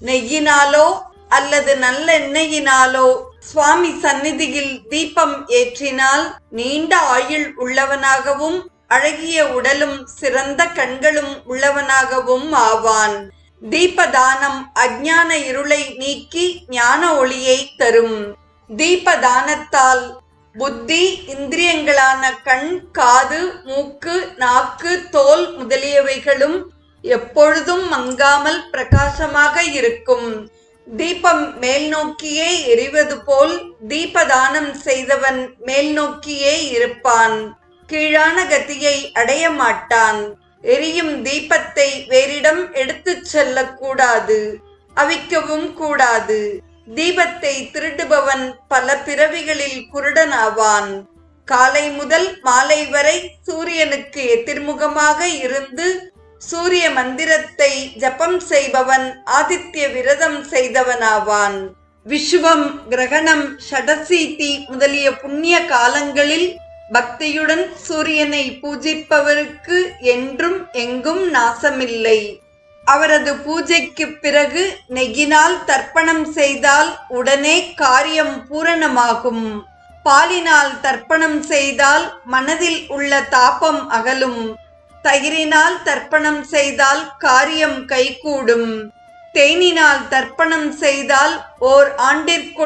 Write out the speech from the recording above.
நெய்யினாலோ அல்லது நல்லெண்ணெயினாலோ சுவாமி சந்நிதியில் தீபம் ஏற்றினால் நீண்ட ஆயுள் உள்ளவனாகவும் அழகிய உடலும் சிறந்த கண்களும் உள்ளவனாகவும் ஆவான். தீபதானம் அஞ்ஞான இருளை நீக்கி ஞான ஒளியை தரும். தீபதானத்தால் புத்தி இந்திரியங்களான கண் காது மூக்கு நாக்கு தோல் முதலியவைகளும் எப்பொழுதும் மங்காமல் பிரகாசமாக இருக்கும். தீபம் மேல் நோக்கியே எரிவது போல் தீபதானம் செய்தவன் மேல் நோக்கியே இருப்பான். கீழான கதியை அடைய மாட்டான். எரியும் தீபத்தை வேறிடம் எடுத்துச் செல்லக்கூடாது. அவிக்கவும் கூடாது. தீபத்தை திருடுபவன் பல பிறவிகளில் குருடனாவான். காலை முதல் மாலை வரை சூரியனுக்கு எதிர்முகமாக இருந்து சூரிய மந்திரத்தை ஜபம் செய்பவன் ஆதித்ய விரதம் செய்தவனாவான். விஸ்வம் கிரகணம் ஷடசீதி முதலிய புண்ணிய காலங்களில் பக்தியுடன் சூரியனை பூஜிப்பவருக்கு என்றும் எங்கும் நாசமில்லை. அவரது பூஜைக்கு பிறகு நெகினால் தர்ப்பணம் செய்தால் உடனே காரியம் பூரணமாகும். பாலினால் தர்ப்பணம் செய்தால் மனதில் உள்ள தாபம் அகலும். தயிரினால் தர்ப்பணம் செய்தால் காரியம் கைகூடும். தேனினால் தர்ப்பணம் செய்தால் ஓர் ஆண்டிற்கு